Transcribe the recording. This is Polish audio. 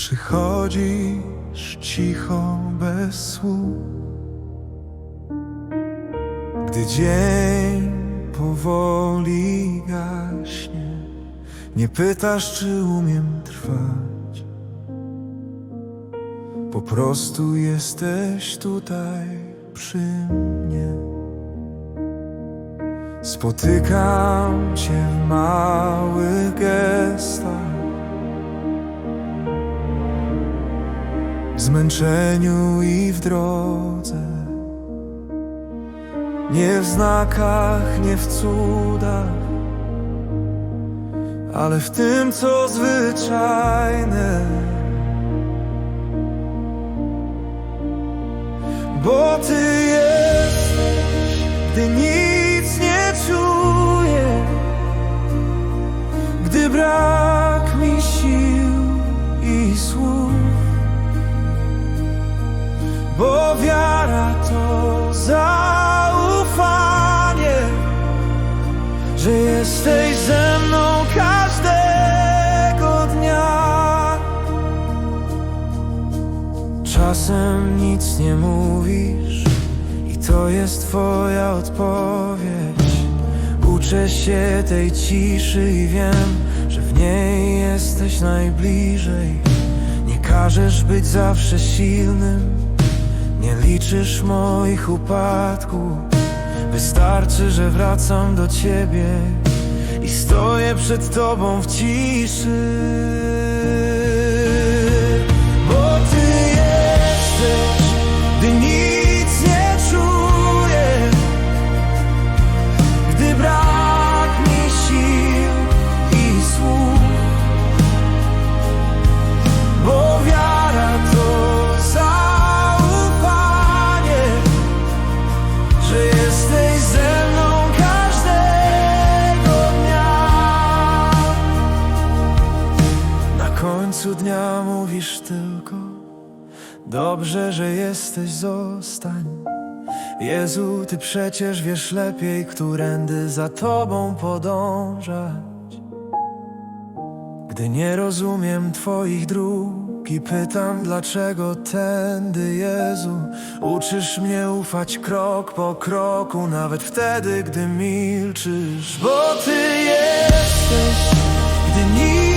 Przychodzisz cicho bez słów, gdy dzień powoli gaśnie. Nie pytasz, czy umiem trwać. Po prostu jesteś tutaj przy mnie. Spotykam cię w małych gestach. W zmęczeniu i w drodze. Nie w znakach, nie w cudach, ale w tym, co zwyczajne. Jesteś, gdy jest twoja odpowiedź. Uczę się tej ciszy i wiem, że w niej jesteś najbliżej. Nie każesz być zawsze silnym, nie liczysz moich upadków. Wystarczy, że wracam do ciebie i stoję przed tobą w ciszy. Końcu dnia mówisz tylko Dobrze, że jesteś, zostań. Jezu, Ty przecież wiesz lepiej, którędy za Tobą podążać. Gdy nie rozumiem Twoich dróg i pytam, dlaczego tędy, Jezu Uczysz mnie ufać krok po kroku, nawet wtedy, gdy milczysz. Bo Ty jesteś, gdy nic